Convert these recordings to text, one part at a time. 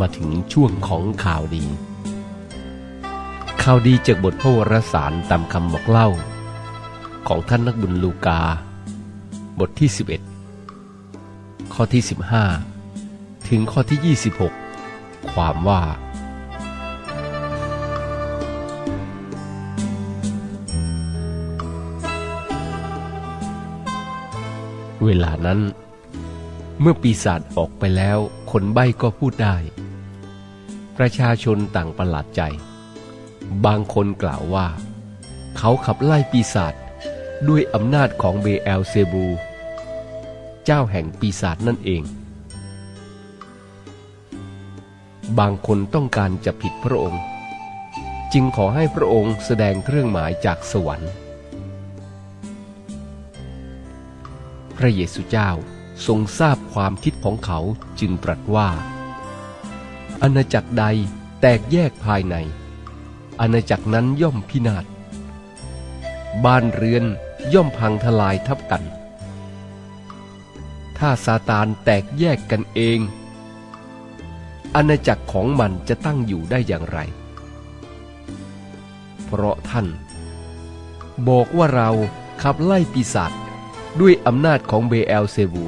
มาถึงช่วงของข่าวดี ข่าวดีจากบทพระวรสารตามคำบอกเล่า ของท่านนักบุญลูกา บทที่ 11 ข้อที่ 15 ถึงข้อที่ 26 ความว่า เวลานั้น เมื่อปีศาจออกไปแล้ว คนใบ้ก็พูดได้ ประชาชนต่างประหลาดใจ บางคนกล่าวว่า เขาขับไล่ปีศาจด้วยอำนาจของเบแอลเซบู เจ้าแห่งปีศาจนั่นเอง บางคนต้องการจะผิดพระองค์ จึงขอให้พระองค์แสดงเครื่องหมายจากสวรรค์ พระเยซูเจ้า ทรงทราบความคิดของเขาจึงตรัสว่า อาณาจักรใดแตกแยกภายใน อาณาจักรนั้นย่อมพินาศ บ้านเรือนย่อมพังทลายทับกัน ถ้าซาตานแตกแยกกันเอง อาณาจักรของมันจะตั้งอยู่ได้อย่างไร เพราะท่าน บอกว่าเราขับไล่ปีศาจด้วยอำนาจของเบแอลเซบู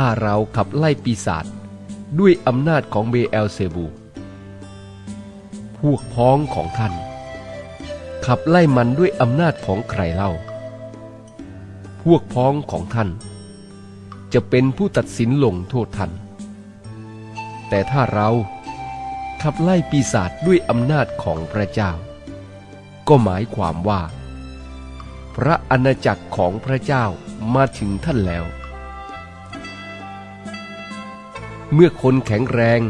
ถ้าเราขับไล่ปีศาจด้วยอำนาจของเบลเซบู พวกพ้องของท่าน ขับไล่มันด้วยอำนาจของใครเล่า พวกพ้องของท่าน จะเป็นผู้ตัดสินลงโทษท่าน แต่ถ้าเราขับไล่ปีศาจด้วยอำนาจของพระเจ้า ก็หมายความว่า พระอาณาจักรของพระเจ้ามาถึงท่านแล้ว เมื่อคนแข็งแรง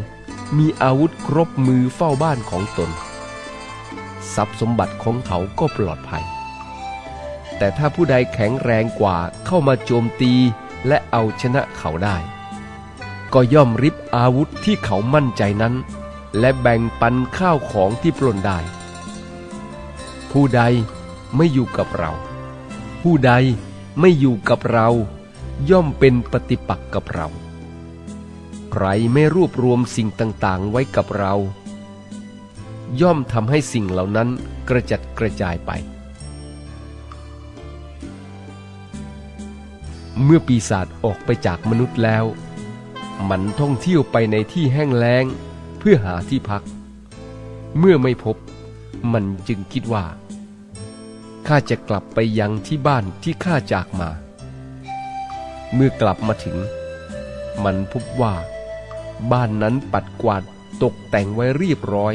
มีอาวุธครบมือเฝ้าบ้านของตน ทรัพย์สมบัติของเขาก็ปลอดภัย แต่ถ้าผู้ใดแข็งแรงกว่าเข้ามาโจมตีและเอาชนะเขาได้ ก็ย่อมริบอาวุธที่เขามั่นใจนั้น และแบ่งปันข้าวของที่ปล้นได้ ผู้ใดไม่อยู่กับเรา ผู้ใดไม่อยู่กับเรา ย่อมเป็นปฏิปักษ์กับเรา ใครไม่รวบรวมสิ่งต่างๆไว้กับเรา ย่อมทำให้สิ่งเหล่านั้นกระจัดกระจายไป เมื่อปีศาจออกไปจากมนุษย์แล้ว มันท่องเที่ยวไปในที่แห้งแล้งเพื่อหาที่พัก เมื่อไม่พบ มันจึงคิดว่าข้าจะกลับไปยังที่บ้านที่ข้าจากมา เมื่อกลับมาถึง มันพบว่า บ้านนั้นปัดกวาดตกแต่งไว้เรียบร้อย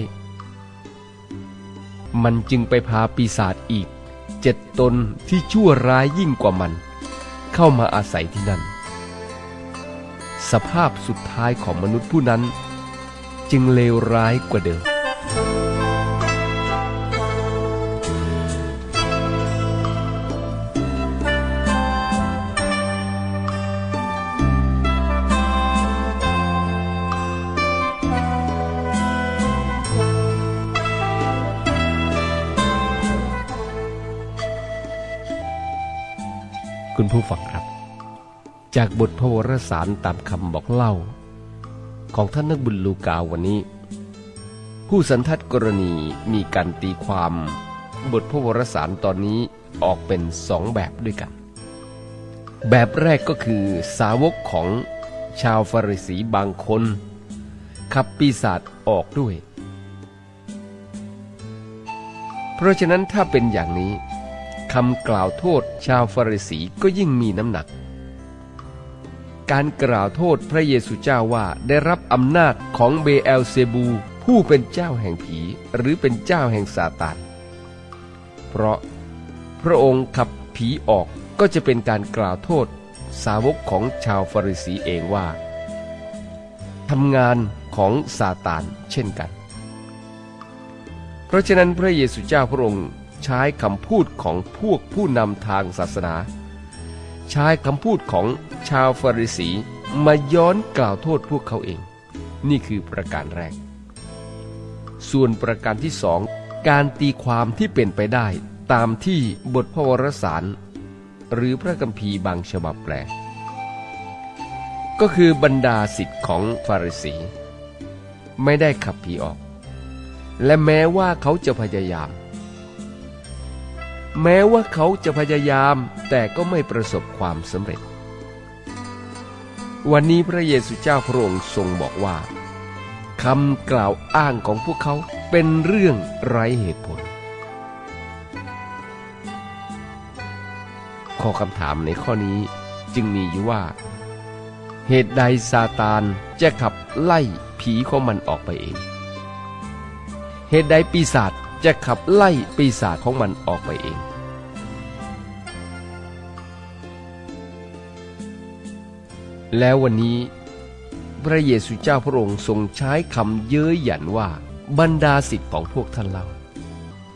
มันจึงไปพาปีศาจอีกเจ็ดตนที่ชั่วร้ายยิ่งกว่ามัน เข้ามาอาศัยที่นั่น สภาพสุดท้ายของมนุษย์ผู้นั้น จึงเลวร้ายกว่าเดิม ผู้ฟังครับ จากบทพระวรสารตามคำบอกเล่า ของท่านนักบุญลูกาวันนี้ ผู้สันทัดกรณีมีการตีความ บทพระวรสารตอนนี้ออกเป็นสองแบบด้วยกัน แบบแรกก็คือสาวกของชาวฟาริสีบางคนขับปีศาจออกด้วย เพราะฉะนั้นถ้าเป็นอย่างนี้ คำกล่าวโทษชาวฟาริสีก็ยิ่งมีน้ำหนัก การกล่าวโทษพระเยซูเจ้าว่าได้รับอำนาจของเบแอลเซบู ผู้เป็นเจ้าแห่งผีหรือเป็นเจ้าแห่งซาตานเพราะพระองค์ขับผีออกก็จะเป็นการกล่าวโทษสาวกของชาวฟาริสีเองว่าทำงานของซาตานเช่นกัน เพราะฉะนั้นพระเยซูเจ้าพระองค์ ใช้คำพูดของพวกผู้นำทางศาสนา ใช้คำพูดของชาวฟาริสีมาย้อนกล่าวโทษพวกเขาเอง นี่คือประการแรก ส่วนประการที่สองการตีความที่เป็นไปได้ตามที่บทพระวรสาร หรือพระคัมภีร์บางฉบับแปล ก็คือบรรดาสิทธิ์ของฟาริสี ไม่ได้ขับผีออก และแม้ว่าเขาจะพยายาม แม้ว่าเขาจะพยายามแต่ก็ไม่ประสบความสำเร็จ วันนี้พระเยซูเจ้าพระองค์ทรงบอกว่าคำกล่าวอ้างของพวกเขาเป็นเรื่องไร้เหตุผล ข้อคำถามในข้อนี้จึงมีอยู่ว่า เหตุใดซาตานจะขับไล่ผีของมันออกไปเอง เหตุใดปีศาจ จะขับไล่ปีศาจของมันออกไปเอง แล้ววันนี้ พระเยซูเจ้าพระองค์ทรงใช้คำเย้ยหยันว่าบรรดาสิทธิ์ของพวกท่านเรา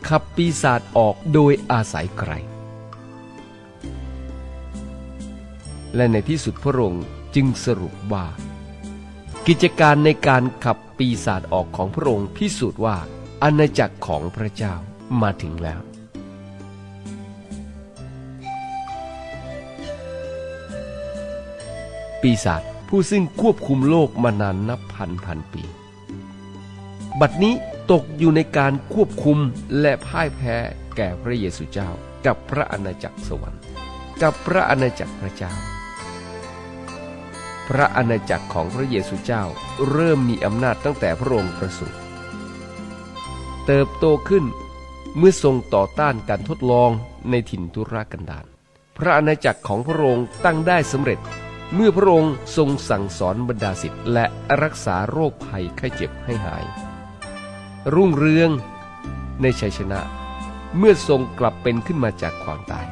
ขับปีศาจออกโดยอาศัยใคร และในที่สุดพระองค์จึงสรุปว่า กิจการในการขับปีศาจออกของพระองค์พิสูจน์ว่า อาณาจักรของพระเจ้ามาถึงแล้ว ปีศาจผู้ซึ่งควบคุมโลกมานานนับพันพันปี บัดนี้ตกอยู่ในการควบคุมและพ่ายแพ้แก่พระเยซูเจ้า กับพระอาณาจักรสวรรค์ กับพระอาณาจักรพระเจ้า พระอาณาจักรของพระเยซูเจ้าเริ่มมีอำนาจตั้งแต่พระองค์ประสูติ เติบโตขึ้น เมื่อทรงต่อต้านการทดลองในถิ่นทุรกันดารพระอาณาจักรของพระองค์ตั้งได้สำเร็จ เมื่อพระองค์ทรงสั่งสอนบรรดาศิษย์และรักษาโรคภัยไข้เจ็บให้หาย รุ่งเรืองในชัยชนะ เมื่อทรงกลับเป็นขึ้นมาจากความตาย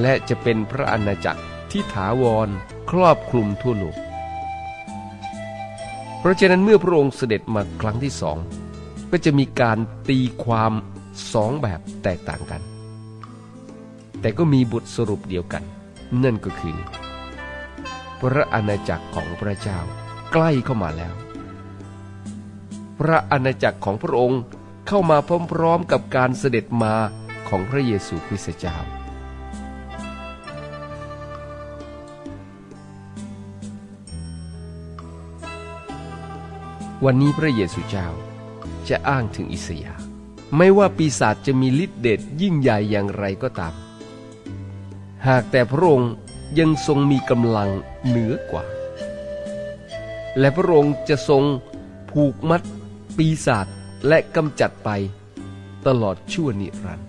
และจะเป็นพระอาณาจักรที่ถาวรครอบคลุมทั่วโลก เพราะฉะนั้นเมื่อพระองค์เสด็จมาครั้งที่สองก็จะมีการตีความสองแบบแตกต่างกัน แต่ก็มีบทสรุปเดียวกัน นั่นก็คือ พระอาณาจักรของพระเจ้าใกล้เข้ามาแล้ว พระอาณาจักรของพระองค์เข้ามาพร้อมๆกับการเสด็จมาของพระเยซูคริสต์เจ้า วันนี้พระเยซูเจ้าจะอ้างถึงอิสยาห์ไม่ว่าปีศาจจะมีฤทธิเดชยิ่งใหญ่อย่างไรก็ตาม หากแต่พระองค์ยังทรงมีกำลังเหนือกว่า และพระองค์จะทรงผูกมัดปีศาจและกำจัดไปตลอดชั่วนิรันดร์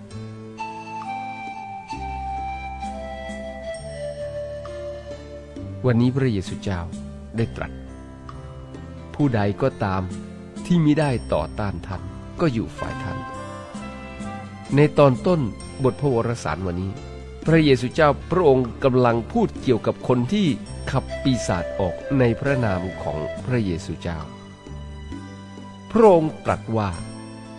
วันนี้พระเยซูเจ้าได้ตรัส ผู้ใดก็ตามที่มิได้ต่อต้านท่านก็อยู่ฝ่ายท่าน ในตอนต้นบทพระวรสารวันนี้ พระเยซูเจ้าพระองค์กำลังพูดเกี่ยวกับคนที่ขับปีศาจออกในพระนามของพระเยซูเจ้า พระองค์ตรัสว่า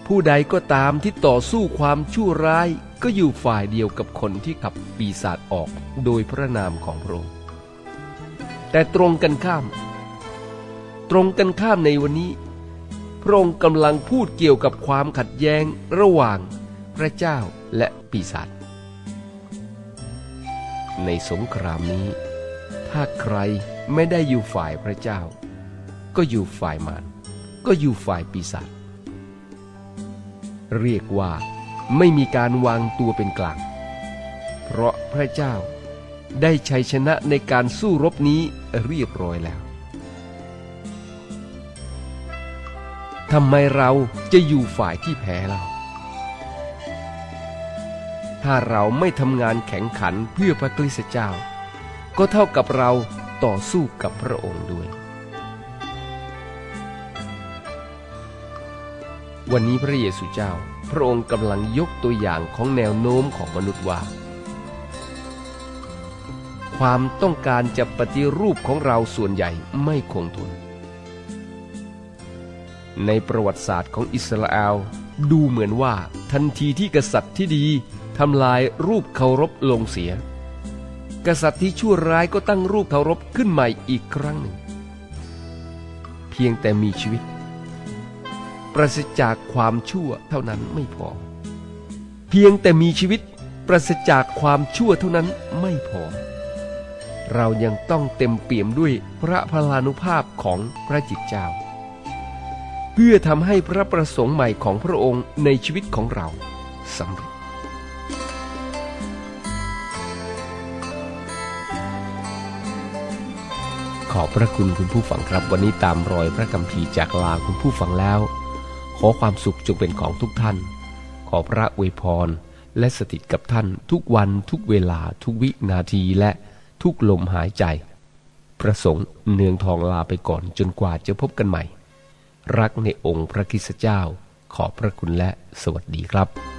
ผู้ใดก็ตามที่ต่อสู้ความชั่วร้ายก็อยู่ฝ่ายเดียวกับคนที่ขับปีศาจออกโดยพระนามของพระองค์ แต่ตรงกันข้าม ตรงกันข้ามในวันนี้ พระองค์กำลังพูดเกี่ยวกับความขัดแย้งระหว่างพระเจ้าและปีศาจในสงครามนี้ ถ้าใครไม่ได้อยู่ฝ่ายพระเจ้า ก็อยู่ฝ่ายมารก็อยู่ฝ่ายปีศาจเรียกว่าไม่มีการวางตัวเป็นกลาง เพราะพระเจ้าได้ชัยชนะในการสู้รบนี้เรียบร้อยแล้ว ทำไมเราจะอยู่ฝ่ายที่แพ้เรา ถ้าเราไม่ทำงานแข็งขันเพื่อพระคริสตเจ้า ก็เท่ากับเราต่อสู้กับพระองค์ด้วย วันนี้พระเยซูเจ้า พระองค์กำลังยกตัวอย่างของแนวโน้มของมนุษย์ว่า ความต้องการจะปฏิรูปของเราส่วนใหญ่ไม่คงทน ในประวัติศาสตร์ของอิสราเอลดูเหมือนว่าทันทีที่กษัตริย์ที่ดีทำลายรูปเคารพลงเสีย กษัตริย์ที่ชั่วร้ายก็ตั้งรูปเคารพขึ้นใหม่อีกครั้งหนึ่ง เพียงแต่มีชีวิต ปราศจากความชั่วเท่านั้นไม่พอ เพียงแต่มีชีวิตปราศจากความชั่วเท่านั้นไม่พอ เรายังต้องเต็มเปี่ยมด้วยพระพลานุภาพของพระจิตเจ้า เพื่อทำให้พระประสงค์ใหม่ของพระองค์ในชีวิตของเราสำเร็จขอบพระคุณคุณผู้ฟังครับวันนี้ตามรอยพระคัมภีร์จากลาคุณผู้ฟังแล้ว ขอความสุขจงเป็นของทุกท่าน ขอพระอวยพร และสถิตกับท่านทุกวันทุกเวลาทุกวินาทีและทุกลมหายใจ ประสงค์เนืองทองลาไปก่อนจนกว่าจะพบกันใหม่ รักในองค์พระคริสตเจ้า ขอพระคุณและสวัสดีครับ